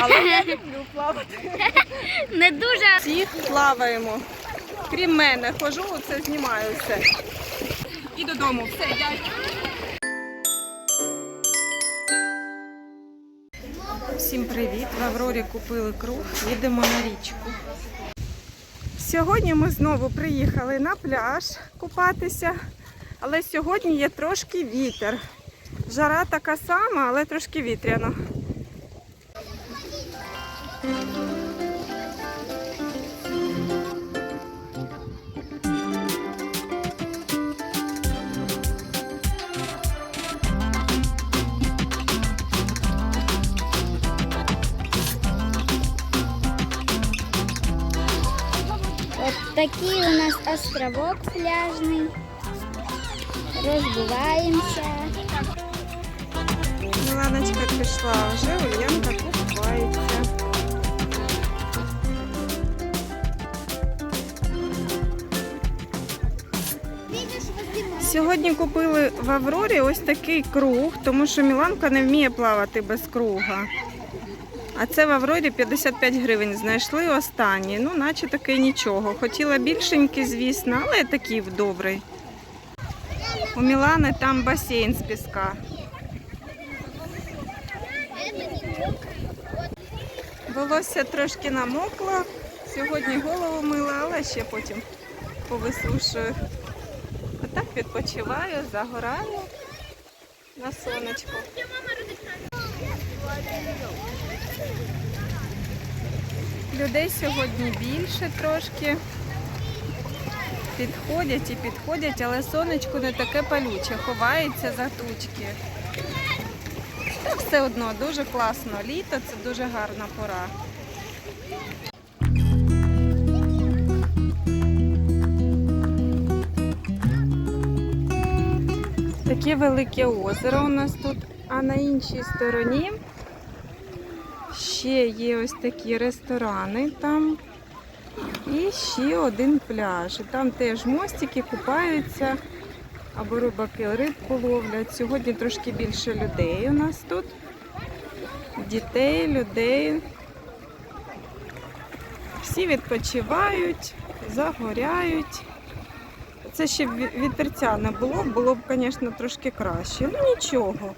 Але я люблю плавати. Не дуже. Всі плаваємо. Крім мене, хожу, це знімаю все. І додому. Все, я. Всім привіт! В Аврорі купили круг, їдемо на річку. Сьогодні ми знову приїхали на пляж купатися, але сьогодні є трошки вітер. Жара така сама, але трошки вітряно. Такий у нас островок пляжний. Розбиваємося. Міланочка пішла вже, Ульянка купається. Сьогодні купили в Аврорі ось такий круг, тому що Міланка не вміє плавати без круга. А це в Аврорі 55 гривень. Знайшли останні. Ну, наче таки нічого. Хотіла більшенький, звісно, але такий добрий. У Мілани там басейн з піска. Волосся трошки намокло. Сьогодні голову мила, але ще потім повисушую. Отак відпочиваю, загораю на сонечку. Людей сьогодні більше трошки. Підходять і підходять, але сонечко не таке палюче, ховається за тучки. Та все одно дуже класно. Літо це дуже гарна пора. Таке велике озеро у нас тут, а на іншій стороні ще є ось такі ресторани там. І ще один пляж. Там теж мостики купаються або рибаки рибку ловлять. Сьогодні трошки більше людей у нас тут. Дітей, людей. Всі відпочивають, загоряють. Це ще вітерця не було, було б, звісно, трошки краще. Ну нічого.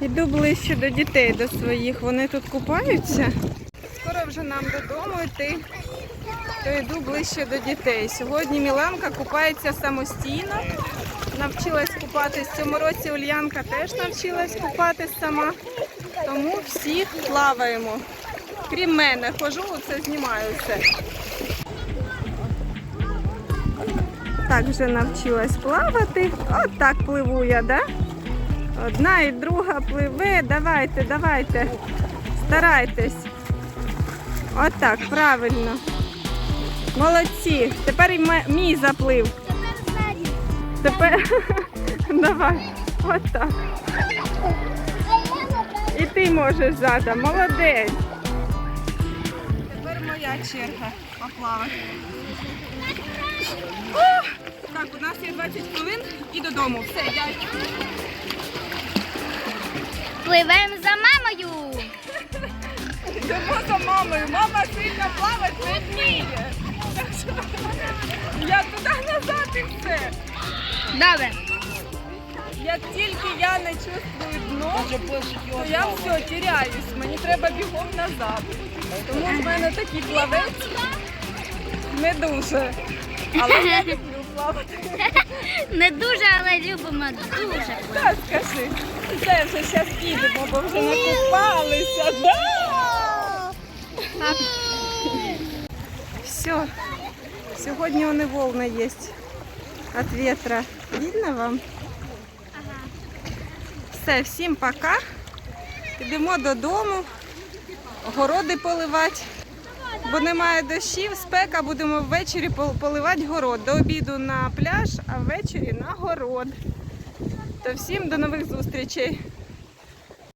Іду ближче до дітей, до своїх. Вони тут купаються. Скоро вже нам додому йти, то йду ближче до дітей. Сьогодні Міланка купається самостійно. Навчилась купатись цьому році. Ульянка теж навчилась купатись сама. Тому всіх плаваємо. Крім мене, хожу, це знімаю все. Так вже навчилась плавати. От так пливу я, да? Одна і друга пливе. Давайте, давайте. Старайтесь. Отак, правильно. Молодці. Тепер і мій заплив. Тепер давай. Отак. І ти можеш задом. Молодець. Тепер моя черга поплавати. Так, у нас є 20 хвилин і додому. Все, я Пливемо за мамою. йдемо за мамою. Мама сильно плавати не вміє. Так що Я туди назад і все. Добре. Як тільки я не чувствую дно, то я все тіряюсь. Мені треба бігом назад. Тому в мене такий плавець не дуже. Але я люблю плавати. Не дуже, але любимо дуже. Так, скажи. Все, вже зараз підемо, бо вже накупалися. Да! Все. Сьогодні вони волны є від ветра. Видно вам? Все, всім пока. Йдемо додому, городи поливати. Бо немає дощів, спека, будемо ввечері пол- поливати город. До обіду на пляж, а ввечері на город. То всім до нових зустрічей.